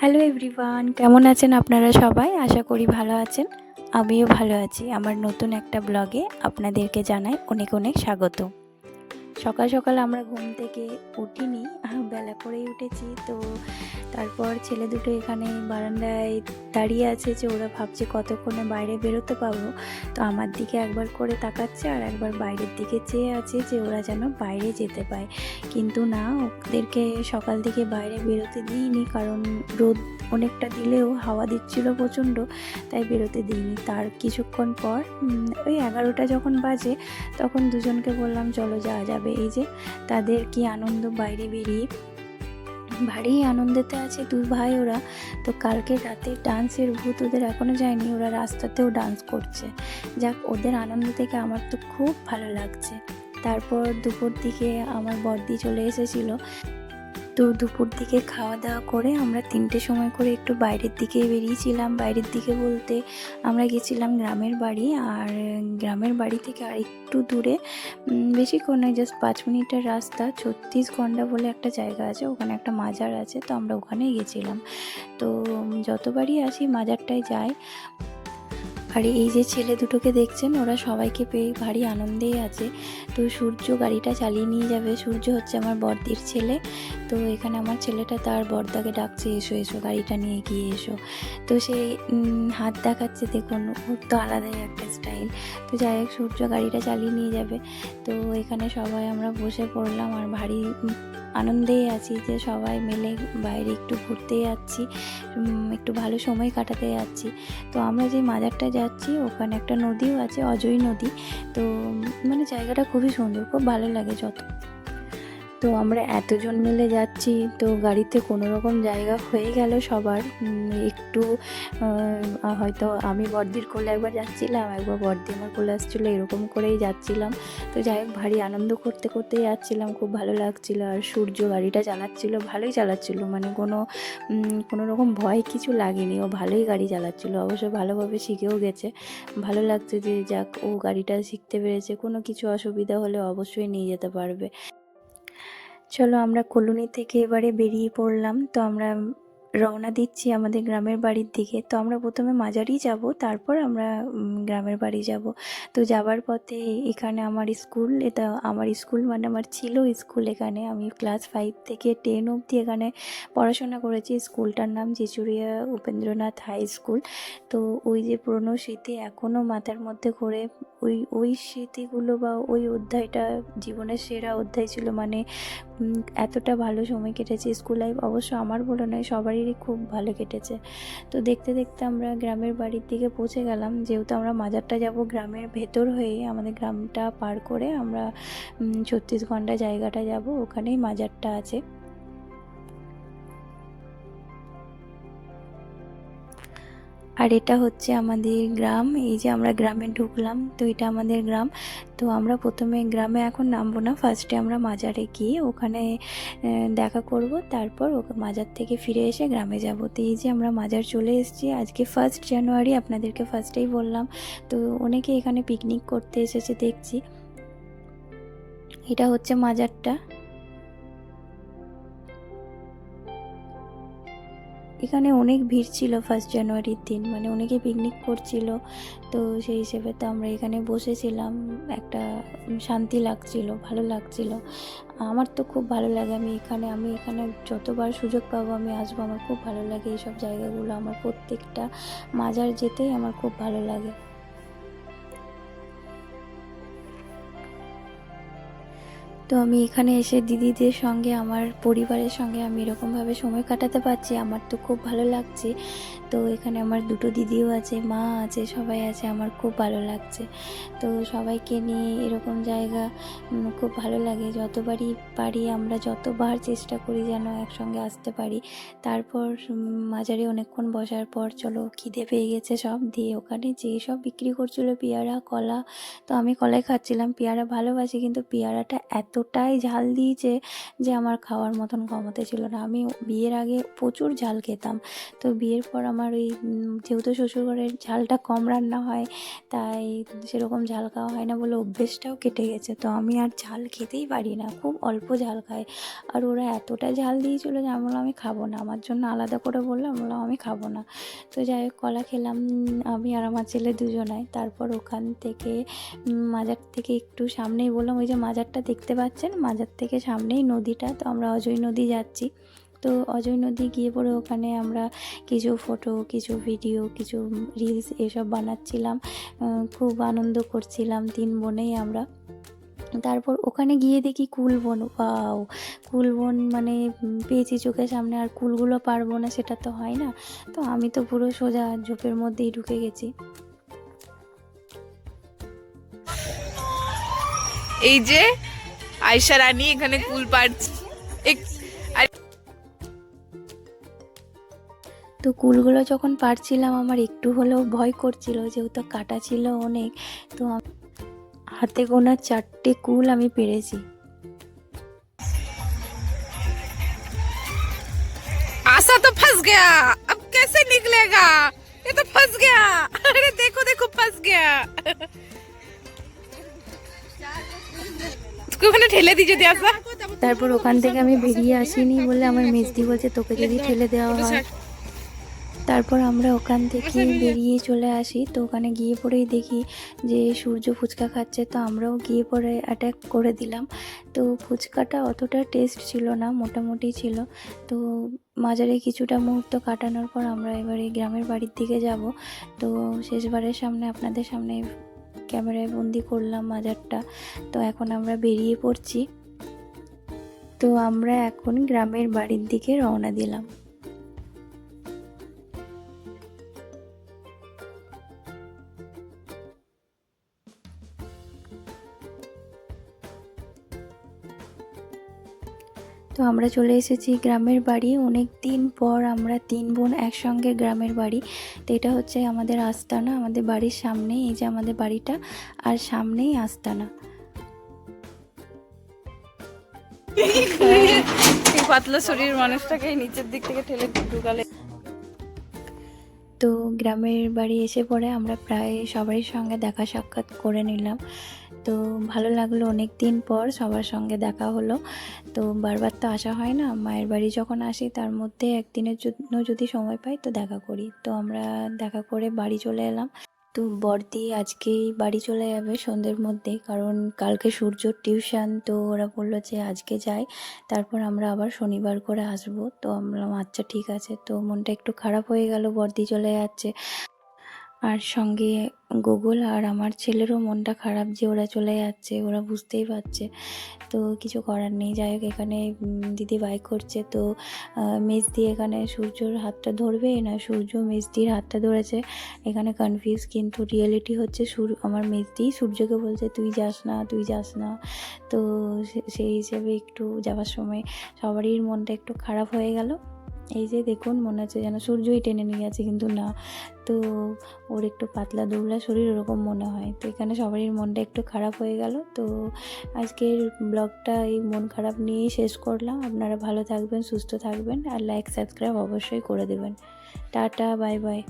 Hello everyone কেমন আছেন আপনারা সবাই? আশা করি ভালো আছেন। আমিও ভালো আছি। আমার নতুন একটা ব্লগে আপনাদেরকে জানাই অনেক অনেক স্বাগত। সকাল সকাল আমরা ঘুম থেকে উঠিনি, বেলা করেই উঠেছি। তো তারপর ছেলে দুটো এখানে বারান্দায় দাঁড়িয়ে আছে যে ওরা ভাবছে কতক্ষণে বাইরে বেরোতে পাবো তো আমার দিকে একবার করে তাকাচ্ছে আর একবার বাইরের দিকে চেয়ে আছে যে ওরা যেন বাইরে যেতে পায়। কিন্তু না, ওদেরকে সকাল থেকে বাইরে বেরোতে দিইনি কারণ রোদ অনেকটা দিলেও হাওয়া দিচ্ছিল প্রচণ্ড, তাই বেরোতে দিইনি। তার কিছুক্ষণ পর ওই এগারোটা যখন বাজে, তখন দুজনকে বললাম, চলো যাওয়া যাবে। এই যে তাদের কি আনন্দ বাইরে বেরিয়ে ভারী আনন্দেতে আছে দুই ভাই ওরা। তো কালকে রাতে ডান্সের ভূত ওদের এখনও যায়নি, ওরা রাস্তাতেও ডান্স করছে। যাক, ওদের আনন্দ থেকে আমার তো খুব ভালো লাগছে। তারপর দুপুর দিকে আমার বর্দি চলে এসেছিল। তো দুপুর দিকে খাওয়া দাওয়া করে আমরা তিনটে সময় করে একটু বাইরের দিকে বেরিয়েছিলাম। বাইরের দিকে বলতে আমরা গেছিলাম গ্রামের বাড়ি আর গ্রামের বাড়ি থেকে আর একটু দূরে বেশিক্ষণ নয় জাস্ট পাঁচ মিনিটের রাস্তা ছত্তিশগন্ডা বলে একটা জায়গা আছে, ওখানে একটা মাজার আছে, তো আমরা ওখানেই গেছিলাম। তো যতবারই আসি মাজারটায় যাই। আর এই যে ছেলে দুটোকে দেখছেন, ওরা সবাইকে পেয়ে ভারী আনন্দেই আছে। তো সূর্য গাড়িটা চালিয়ে নিয়ে যাবে। সূর্য হচ্ছে আমার বর্দির ছেলে। তো এখানে আমার ছেলেটা তার বর্দাকে ডাকছে, এসো এসো, গাড়িটা নিয়ে গিয়ে এসো। তো সে হাত দেখাচ্ছে, দেখুন, ওর তো আলাদাই একটা স্টাইল। তো যাই হোক, সূর্য গাড়িটা চালিয়ে নিয়ে যাবে। তো এখানে সবাই আমরা বসে পড়লাম আর ভারী আনন্দেই আছি যে সবাই মিলে বাইরে একটু ঘুরতে যাচ্ছি একটু ভালো সময় কাটাতে যাচ্ছি। তো আমরা যে মাজারটা যাচ্ছি, ওখানে একটা নদীও আছে, অজয় নদী। তো মানে জায়গাটা খুবই সুন্দর, খুব ভালো লাগে যত তো আমরা এতজন মিলে যাচ্ছি, তো গাড়িতে কোনো রকম জায়গা হয়ে গেল সবার। একটু হয়তো আমি বর্দির কোলে একবার যাচ্ছিলাম, একবার বর্দি আমার কোলে আসছিল, এরকম করেই যাচ্ছিলাম। তো যাই হোক, ভারী আনন্দ করতে করতে যাচ্ছিলাম খুব ভালো লাগছিল। আর সূর্য গাড়িটা চালাচ্ছিল, ভালোই চালাচ্ছিল। মানে কোনো কোনো রকম ভয় কিছু লাগেনি। ও ভালোই গাড়ি চালাচ্ছিল, অবশ্য ভালোভাবে শিখেও গেছে। ভালো লাগছে যে যাক, ও গাড়িটা শিখতে পেরেছে। কোনো কিছু অসুবিধা হলে অবশ্যই নিয়ে যেতে পারবে। চলো আমরা কলোনি থেকে এবারে বেরিয়ে পড়লাম। তো আমরা রওনা দিচ্ছি আমাদের গ্রামের বাড়ির দিকে। তো আমরা প্রথমে মাজারই যাব, তারপর আমরা গ্রামের বাড়ি যাব। তো যাবার পথে এখানে আমার স্কুল, এটা আমার স্কুল মানে আমার ছিল স্কুল এখানে। আমি ক্লাস ফাইভ থেকে টেন অবধি এখানে পড়াশোনা করেছি। স্কুলটার নাম জিচুরিয়া উপেন্দ্রনাথ হাই স্কুল তো ওই যে পুরনো স্মৃতি এখনও মাথার মধ্যে ঘোরে। ওই ওই স্মৃতিগুলো বা ওই অধ্যায়টা জীবনের সেরা অধ্যায় ছিল। মানে এতটা ভালো সময় কেটেছে স্কুল লাইফ অবশ্য আমার বলে নয়, সবারই খুব ভালো কেটেছে। তো দেখতে দেখতে আমরা গ্রামের বাড়ির দিকে পৌঁছে গেলাম। যেহেতু আমরা মাজারটা যাব গ্রামের ভেতর হয়ে আমাদের গ্রামটা পার করে আমরা ছত্রিশ ঘণ্টা জায়গাটা যাব। ওখানেই মাজারটা আছে। আর এটা হচ্ছে আমাদের গ্রাম, এই যে আমরা গ্রামে ঢুকলাম, তো এটা আমাদের গ্রাম। তো আমরা প্রথমে গ্রামে এখন নামবো না ফার্স্টে আমরা মাজারে গিয়ে ওখানে দেখা করব, তারপর ওকে মাজার থেকে ফিরে এসে গ্রামে যাব। তো এই যে আমরা মাজার চলে এসেছি, আজকে ফার্স্ট জানুয়ারি আপনাদেরকে ফার্স্টেই বললাম। তো অনেকে এখানে পিকনিক করতে এসেছে, দেখছি। এটা হচ্ছে মাজারটা। এখানে অনেক ভিড় ছিল ফার্স্ট জানুয়ারির দিন মানে অনেকে পিকনিক করছিল। তো সেই হিসেবে তো আমরা এখানে বসেছিলাম, একটা শান্তি লাগছিল, ভালো লাগছিল। আমার তো খুব ভালো লাগে, আমি এখানে আমি এখানে যতবার সুযোগ পাবো আমি আসব, আমার খুব ভালো লাগে এইসব জায়গাগুলো, আমার প্রত্যেকটা মাজার যেতেই আমার খুব ভালো লাগে। তো আমি এখানে এসে দিদিদের সঙ্গে, আমার পরিবারের সঙ্গে আমি এরকমভাবে সময় কাটাতে পারছি। আমার তো খুব ভালো লাগছে। তো এখানে আমার দুটো দিদিও আছে, মা আছে, সবাই আছে, আমার খুব ভালো লাগছে। তো সবাইকে নিয়ে এরকম জায়গা খুব ভালো লাগে। যতবারই পারি আমরা যতবার চেষ্টা করি যেন একসঙ্গে আসতে পারি। তারপর মাজারে অনেকক্ষণ বসার পর চলো, খিদে পেয়ে গেছে সব দিয়ে ওখানে যে সব বিক্রি করছিল, পেয়ারা, কলা, তো আমি কলাই খাচ্ছিলাম। পেয়ারা ভালোবাসি, কিন্তু পেয়ারাটা এতটাই ঝাল দিয়েছে যে আমার খাওয়ার মতন ক্ষমতা ছিল না। আমি বিয়ের আগে প্রচুর ঝাল খেতাম। তো বিয়ের পর আমার ওই উম, যেহেতু শ্বশুরঘরের ঝালটা কম রান্না হয় তাই সেরকম ঝাল খাওয়া হয় না বলে অভ্যেসটাও কেটে গেছে। তো আমি আর ঝাল খেতেই পারি না খুব অল্প ঝাল খাই। আর ওরা এতটা ঝাল দিয়েছিল যে আমি বললাম আমি খাব না। আমার জন্য আলাদা করে বললাম বললাম আমি খাব না। তো যাই হোক কলা খেলাম আমি আর আমার ছেলে দুজনাই। তারপর ওখান থেকে মাজার থেকে একটু সামনেই বললাম ওই যে মাজারটা দেখতে পাচ্ছেন? মাজার থেকে সামনেই নদীটা। তো আমরা অজয় নদী যাচ্ছি। তো অজয় নদী গিয়ে পরে ওখানে আমরা কিছু ফটো কিছু ভিডিও কিছু রিলস এসব বানাচ্ছিলাম। খুব আনন্দ করছিলাম তিন বোনেই আমরা। তারপর ওখানে গিয়ে দেখি কুলবন পাও কুলবন মানে পেয়েছি চোখের সামনে, আর কুলগুলো পারব না, সেটা তো হয় না। তো আমি তো পুরো সোজা ঝোপের মধ্যেই ঢুকে গেছি। এই যে আয়শা রানী এখানে কুল পাড়ছে। তো কুলগুলো যখন পারছিলাম আমার একটু হলেও ভয় করছিল যেহেতু কাটা ছিল অনেক তো আম- হাতে গোনা চারটে কুল আমি পেরেছি आशा तो फंस गया अब कैसे निकलेगा ये तो फंस गया अरे देखो देखो फंस गया उसको ওখানে ঠেলে দি যদি আসা তারপর ওখান থেকে আমি বেরিয়ে আসিনি বলে আমার মেজদি বলছে তোকে যদি ঠেলে দেওয়া হয় তারপর আমরা ওখান থেকে বেরিয়ে চলে আসি। তো ওখানে গিয়ে পরেই দেখি যে সূর্য ফুচকা খাচ্ছে তো আমরাও গিয়ে পরে অ্যাটাক করে দিলাম। তো ফুচকাটা অতটা টেস্ট ছিল না মোটামুটি ছিল। তো মাজারে কিছুটা মুহূর্ত কাটানোর পর আমরা এবারে গ্রামের বাড়ির দিকে যাব। তো শেষবারের সামনে আপনাদের সামনে ক্যামেরায় বন্দি করলাম মাজারটা। তো এখন আমরা বেরিয়ে পড়ছি। তো আমরা এখন গ্রামের বাড়ির দিকে রওনা দিলাম। আমরা চলে এসেছি গ্রামের বাড়ি। অনেক দিন পর আমরা তিন বোন একসঙ্গে গ্রামের বাড়ি। তো এটা হচ্ছে আমাদের আস্তানা আমাদের বাড়ির সামনেই এই যে আমাদের বাড়িটা আর সামনেই আস্তানা। এই পাতলা শরীর মানুষটাকে নিচের দিক থেকে ঠেলে ঢুকালে। তো গ্রামের বাড়ি এসে পরে আমরা প্রায় সবারই সঙ্গে দেখা সাক্ষাৎ করে নিলাম। তো ভালো লাগল অনেক দিন পর সবার সঙ্গে দেখা হলো। তো বারবার তো আসা হয় না, মায়ের বাড়ি যখন আসি তার মধ্যে একদিনের জন্য যদি সময় পাই তো দেখা করি। তো আমরা দেখা করে বাড়ি চলে এলাম। তো বর্দি আজকেই বাড়ি চলে যাবে সন্ধ্যের মধ্যে, কারণ কালকে সূর্যর টিউশন তো ওরা বলল যে আজকে যাই, তারপর আমরা আবার শনিবার করে আসব। তো আমরা আচ্ছা ঠিক আছে। তো মনটা একটু খারাপ হয়ে গেল বর্দি চলে যাচ্ছে। আর সঙ্গে গুগল আর আমার ছেলেরও মনটা খারাপ যে ওরা চলে যাচ্ছে, ওরা বুঝতেই পারছে। তো কিছু করার নেই। যাই হোক, এখানে দিদি বাইক করছে। তো মেজদি এখানে সূর্যর হাতটা ধরবে না? সূর্য মেজদির হাতটা ধরেছে। এখানে কনফিউজ কিন্তু রিয়েলিটি হচ্ছে সূর্য, আমার মেজদি সূর্যকে বলছে, তুই যাস না, তুই যাস না। তো সেই হিসেবে একটু যাওয়ার সময় সবারই মনটা একটু খারাপ হয়ে গেল। এই যে দেখুন, মনে হচ্ছে যেন সূর্যই টেনে নিয়ে গেছে, কিন্তু না। তো ওর একটু পাতলা দুবলা শরীর ওরকম মনে হয়। তো এখানে সবারই মনটা একটু খারাপ হয়ে গেল। তো আজকের ব্লগটা এই মন খারাপ নিয়েই শেষ করলাম। আপনারা ভালো থাকবেন, সুস্থ থাকবেন, আর লাইক সাবস্ক্রাইব অবশ্যই করে দেবেন। Tata bye bye